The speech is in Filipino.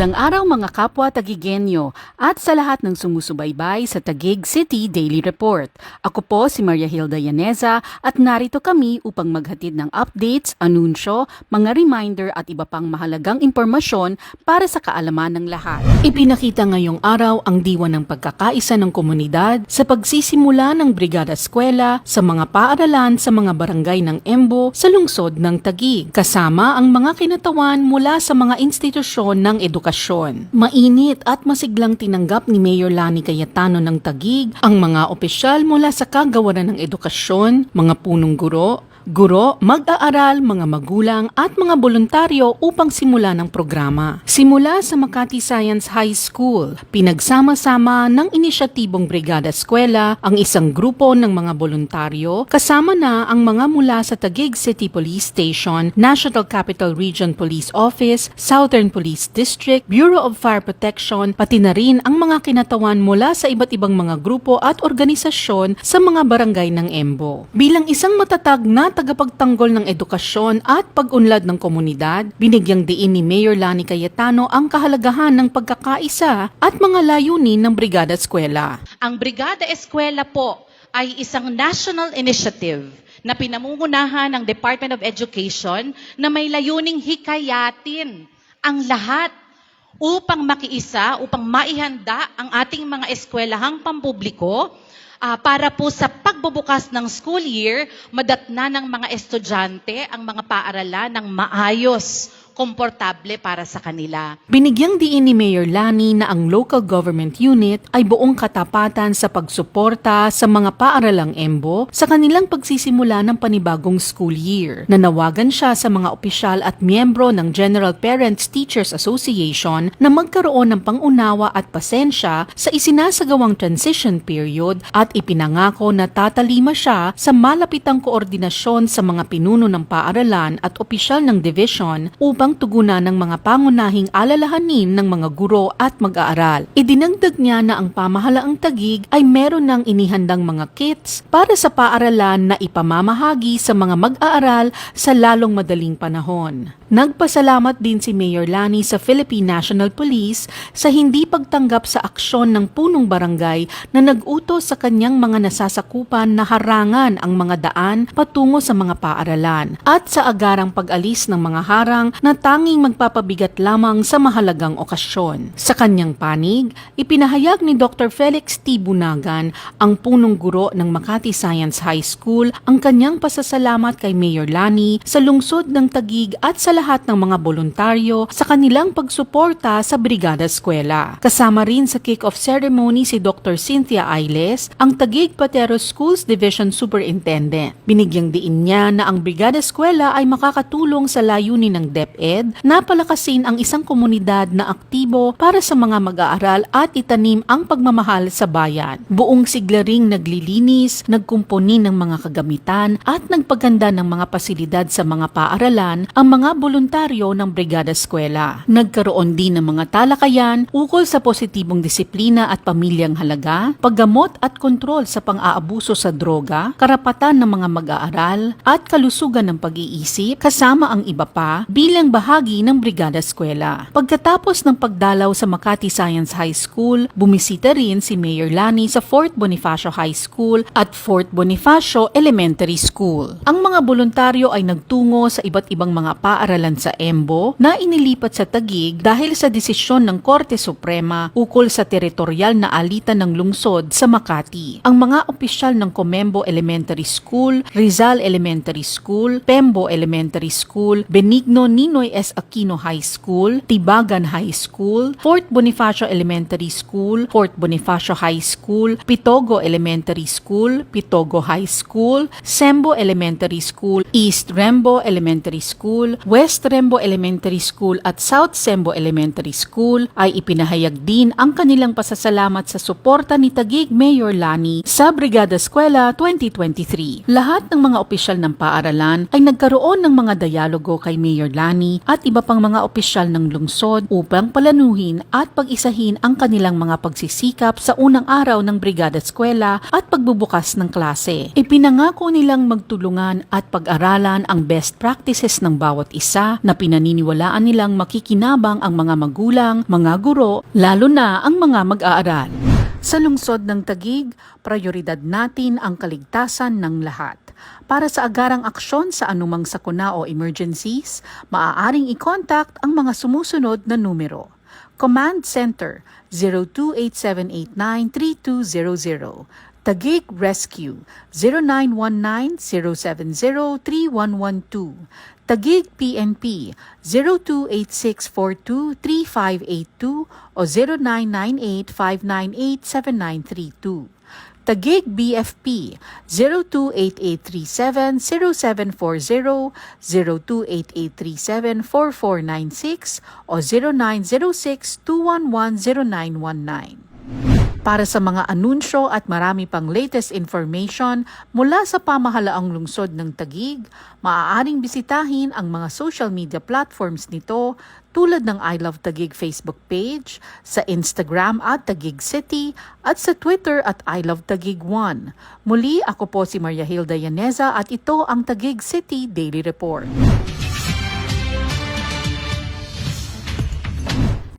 Magandang araw mga kapwa Tagigenyo at sa lahat ng sumusubaybay sa Tagig City Daily Report. Ako po si Maria Hilda Yaneza at narito kami upang maghatid ng updates, anunsyo, mga reminder at iba pang mahalagang impormasyon para sa kaalaman ng lahat. Ipinakita ngayong araw ang diwa ng pagkakaisa ng komunidad sa pagsisimula ng Brigada Eskwela sa mga paaralan sa mga barangay ng Embo sa lungsod ng Tagig kasama ang mga kinatawan mula sa mga institusyon ng edukasyon. Mainit at masiglang tinanggap ni Mayor Lani Cayetano ng Tagig ang mga opisyal mula sa kagawaran ng edukasyon, mga punong guro, Guro, mag-aaral, mga magulang at mga voluntaryo upang simula ng programa. Simula sa Makati Science High School, pinagsama-sama ng inisyatibong Brigada Eskwela ang isang grupo ng mga voluntaryo kasama na ang mga mula sa Taguig City Police Station, National Capital Region Police Office, Southern Police District, Bureau of Fire Protection, pati na rin ang mga kinatawan mula sa iba't ibang mga grupo at organisasyon sa mga barangay ng Embo. Bilang isang matatag na tagapagtanggol ng edukasyon at pag-unlad ng komunidad, binigyang diin ni Mayor Lani Cayetano ang kahalagahan ng pagkakaisa at mga layunin ng Brigada Eskwela. Ang Brigada Eskwela po ay isang national initiative na pinamumunahan ng Department of Education na may layuning hikayatin ang lahat upang makiisa, upang maihanda ang ating mga eskwelahang pampubliko ah, para po sa pagbubukas ng school year, madatna ng mga estudyante ang mga paaralan ng maayos, komportable para sa kanila. Binigyang diin ni Mayor Lani na ang local government unit ay buong katapatan sa pagsuporta sa mga paaralang EMBO sa kanilang pagsisimula ng panibagong school year. Nanawagan siya sa mga opisyal at miyembro ng General Parents Teachers Association na magkaroon ng pangunawa at pasensya sa isinasagawang transition period at ipinangako na tatalima siya sa malapitang koordinasyon sa mga pinuno ng paaralan at opisyal ng division upang tugunan ng mga pangunahing alalahanin ng mga guro at mag-aaral. Idinagdag niya na ang pamahalaang tagig ay meron ng inihandang mga kits para sa paaralan na ipamamahagi sa mga mag-aaral sa lalong madaling panahon. Nagpasalamat din si Mayor Lani sa Philippine National Police sa hindi pagtanggap sa aksyon ng punong barangay na nag-utos sa kanyang mga nasasakupan na harangan ang mga daan patungo sa mga paaralan at sa agarang pag-alis ng mga harang na tanging magpapabigat lamang sa mahalagang okasyon. Sa kanyang panig, ipinahayag ni Dr. Felix T. Bunagan, ang punong guro ng Makati Science High School, ang kanyang pasasalamat kay Mayor Lani sa lungsod ng Tagig at sa lahat ng mga voluntaryo sa kanilang pagsuporta sa Brigada Eskwela. Kasama rin sa kick-off ceremony si Dr. Cynthia Ailes, ang Tagig Patero Schools Division Superintendent. Binigyang diin niya na ang Brigada Eskwela ay makakatulong sa layunin ng DepEd na palakasin ang isang komunidad na aktibo para sa mga mag-aaral at itanim ang pagmamahal sa bayan. Buong sigla ring naglilinis, nagkumpuni ng mga kagamitan at nagpaganda ng mga pasilidad sa mga paaralan ang mga voluntaryo ng Brigada Eskwela. Nagkaroon din ng mga talakayan ukol sa positibong disiplina at pamilyang halaga, paggamot at kontrol sa pang-aabuso sa droga, karapatan ng mga mag-aaral at kalusugan ng pag-iisip kasama ang iba pa bilang bahagi ng Brigada Eskwela. Pagkatapos ng pagdalaw sa Makati Science High School, bumisita rin si Mayor Lani sa Fort Bonifacio High School at Fort Bonifacio Elementary School. Ang mga voluntaryo ay nagtungo sa iba't ibang mga paaralan sa Embo na inilipat sa Tagig dahil sa desisyon ng Korte Suprema ukol sa teritorial na alitan ng lungsod sa Makati. Ang mga opisyal ng Comembo Elementary School, Rizal Elementary School, Pembo Elementary School, Benigno Ninoy S. Aquino High School, Tibagan High School, Fort Bonifacio Elementary School, Fort Bonifacio High School, Pitogo Elementary School, Pitogo High School, Sembo Elementary School, East Rembo Elementary School, West Rembo Elementary School at South Sembo Elementary School ay ipinahayag din ang kanilang pasasalamat sa suporta ni Tagig Mayor Lani sa Brigada Eskwela 2023. Lahat ng mga opisyal ng paaralan ay nagkaroon ng mga dialogo kay Mayor Lani At iba pang mga opisyal ng lungsod upang palanuhin at pag-isahin ang kanilang mga pagsisikap sa unang araw ng Brigada Eskwela at pagbubukas ng klase. Ipinangako nilang magtulungan at pag-aralan ang best practices ng bawat isa na pinaniniwalaan nilang makikinabang ang mga magulang, mga guro, lalo na ang mga mag-aaral. Sa lungsod ng Tagig, prioridad natin ang kaligtasan ng lahat. Para sa agarang aksyon sa anumang sakuna o emergencies, maaaring i-contact ang mga sumusunod na numero. Command Center 0287893200 Tagig Rescue 0919-070-3112 Tagig PNP 0286423582 o 0998-598-7932 Tagig BFP 028837-0740, 028837-4496 o 0906-211-0919. Para sa mga anunsyo at marami pang latest information mula sa pamahalaang lungsod ng Tagig, maaaring bisitahin ang mga social media platforms nito tulad ng I Love Tagig Facebook page, sa Instagram at Tagig City, at sa Twitter at I Love Tagig 1. Muli, ako po si Maria Hilda Yaneza at ito ang Tagig City Daily Report.